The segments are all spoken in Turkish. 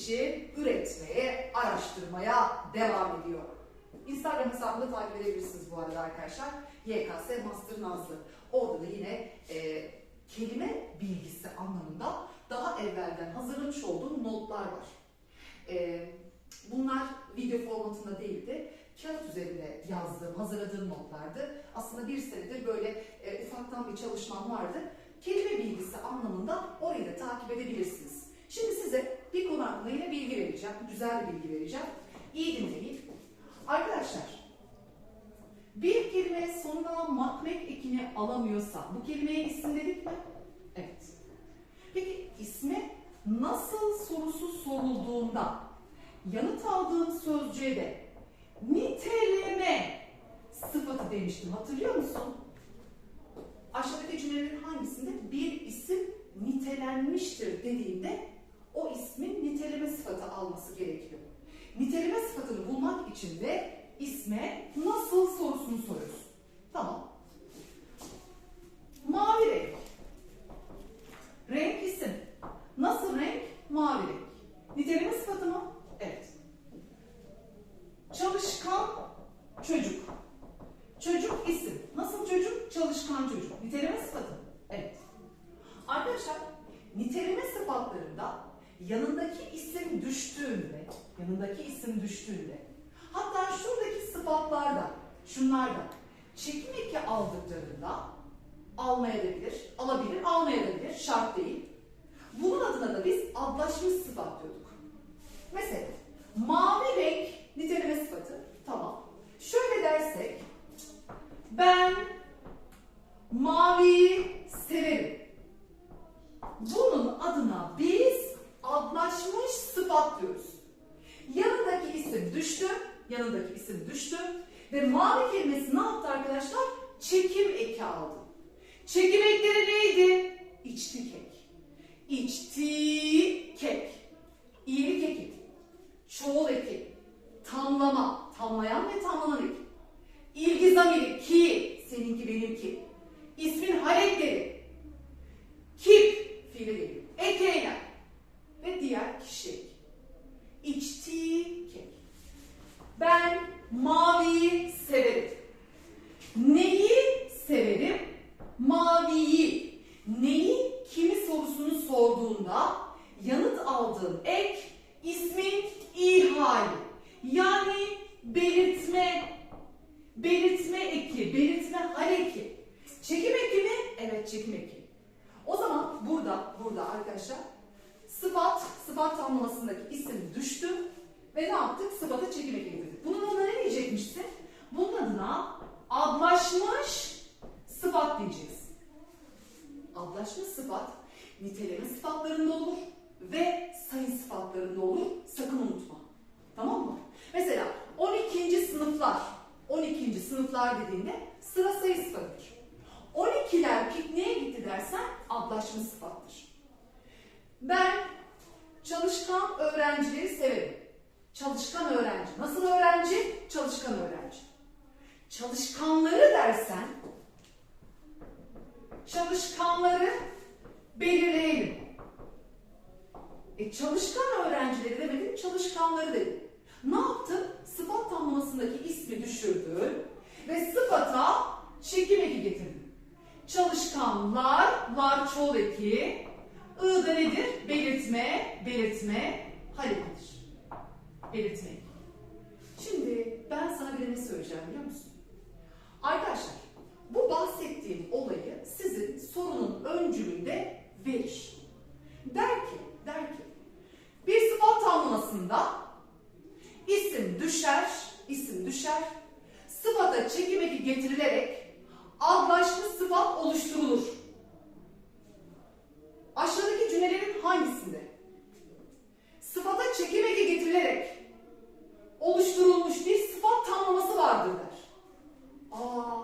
için üretmeye, araştırmaya devam ediyor. Instagram hesabını takip edebilirsiniz bu arada arkadaşlar. YKS Master Nazlı. Orada da yine e, kelime bilgisi anlamında daha evvelden hazırlamış olduğum notlar var. E, bunlar video formatında değildi. Kağıt üzerinde yazdığım, hazırladığım notlardı. Aslında bir senedir böyle e, ufaktan bir çalışmam vardı. Kelime bilgisi anlamında orayı da takip edebilirsiniz. Şimdi size bir konu hakkında bilgi vereceğim. Güzel bir bilgi vereceğim. İyi dinleyin. Arkadaşlar, bir kelime sonuna makmek ekini alamıyorsa bu kelimeye isim dedik mi? Evet. Peki isme nasıl sorusu sorulduğunda yanıt aldığım sözcüğe de niteleme sıfatı demiştim. Hatırlıyor musun? Aşağıdaki cümlelerin hangisinde bir isim nitelenmiştir niteleme sıfatı alması gerekiyor. Niteleme sıfatını bulmak için de isme nasıl sorusunu soruyoruz. Tamam. Mavi renk. Renk isim. Nasıl renk? Mavi renk. Niteleme sıfatı mı? Evet. Çalışkan çocuk. Çocuk isim. Nasıl çocuk? Çalışkan çocuk. Niteleme sıfatı. Evet. Arkadaşlar niteleme sıfatlarında yanındaki isim düştüğünde, yanındaki isim düştüğünde, hatta şuradaki sıfatlarda, şunlarda çekim eki aldıklarında almayabilir, alabilir, almayabilir, şart değil. Bunun adına da biz adlaşmış sıfat diyorduk. Mesela mavi renk sıfat diyoruz. Yanındaki isim düştü, yanındaki isim düştü ve mavi kelimesi ne yaptı arkadaşlar? Çekim eki aldı. Çekim ekleri neydi? İçti kek. İçti kek. Belirtme, belirtme eki, belirtme hal eki. Çekim eki mi? Evet çekim eki. O zaman burada, burada arkadaşlar sıfat, sıfat tamlamasındaki isim düştü ve ne yaptık? Sıfata çekim eki getirdik. Bunun adına ne diyecekmişsin? Bunun adına adlaşmış sıfat diyeceksin. Adlaşmış sıfat niteleme sıfatlarında olur ve adlaşmış sıfattır. Ben çalışkan öğrencileri severim. Çalışkan öğrenci. Nasıl öğrenci? Çalışkan öğrenci. Çalışkanları dersen çalışkanları belirleyelim. E çalışkan öğrencileri demedim, çalışkanları dedim. Ne yaptın? Sıfat tamlamasındaki ismi düşürdün ve sıfata çekim eki getirdin. Çalışkanlar var çoğul eki. I da nedir? Belirtme, belirtme, harekettir. Belirtme. Şimdi ben sana bir ne söyleyeceğim biliyor musun? Arkadaşlar bu bahsettiğim olayı sizin sorunun öncülüğünde verir. Der ki, der ki bir sıfat tamlamasında isim düşer, isim düşer, sıfata çekim eki getirilerek adlaşmış sıfat oluşturulur. Aşağıdaki cümlelerin hangisinde? Sıfata çekim eki getirilerek oluşturulmuş bir sıfat tamlaması vardır der. Aa,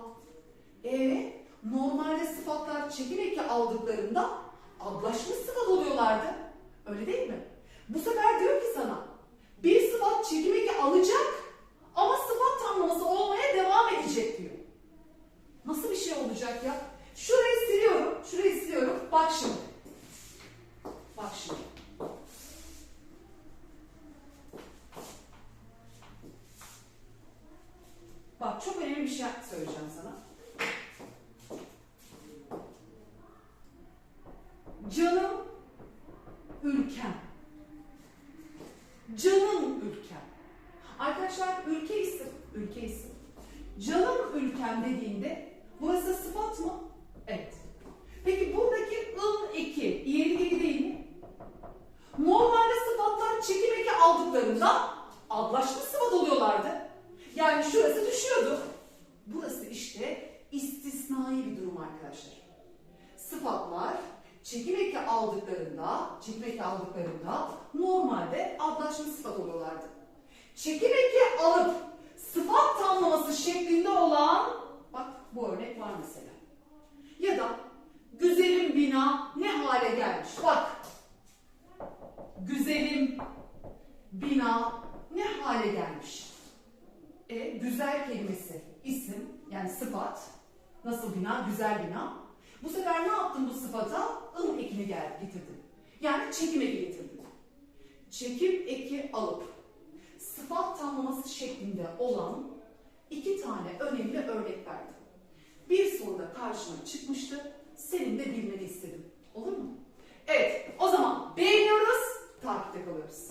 e normalde sıfatlar çekim eki aldıklarında adlaşmış sıfat oluyorlardı. Öyle değil mi? Bu sefer diyor ki sana bir sıfat çekim eki alacak ama sıfat tamlaması olmaya devam edecek diyor. Nasıl bir şey olacak ya? Şurayı siliyorum. Şurayı siliyorum. Bak şimdi. Bak şimdi. Bak çok önemli bir şey söyleyeceğim sana. Canım ülkem. Canım ülkem. Arkadaşlar ülke isim, ülke isim. Canım ülkem dediğinde burası sıfat mı? Evet. Peki buradaki ın eki, ileri eki değil mi? Normalde sıfatlar çekim eki aldıklarında adlaşma sıfat oluyorlardı. Yani şurası düşüyordu. Burası işte istisnai bir durum arkadaşlar. Sıfatlar çekim eki aldıklarında, çekim eki aldıklarında normalde adlaşma sıfat oluyorlardı. Çekim eki alıp sıfat tamlaması şeklinde olan, bu örnek var mesela. Ya da güzelim bina ne hale gelmiş? Bak. Güzelim bina ne hale gelmiş? E, güzel kelimesi isim yani sıfat. Nasıl bina? Güzel bina. Bu sefer ne yaptın bu sıfata? ın ekini gel, getirdin. Yani çekim eki getirdin. Çekim eki alıp sıfat tamlaması şeklinde olan iki tane önemli örnek verdim. Bir soruda karşıma çıkmıştı. Senin de bilmeni istedim. Olur mu? Evet, o zaman beğeniyoruz, takipte kalıyoruz.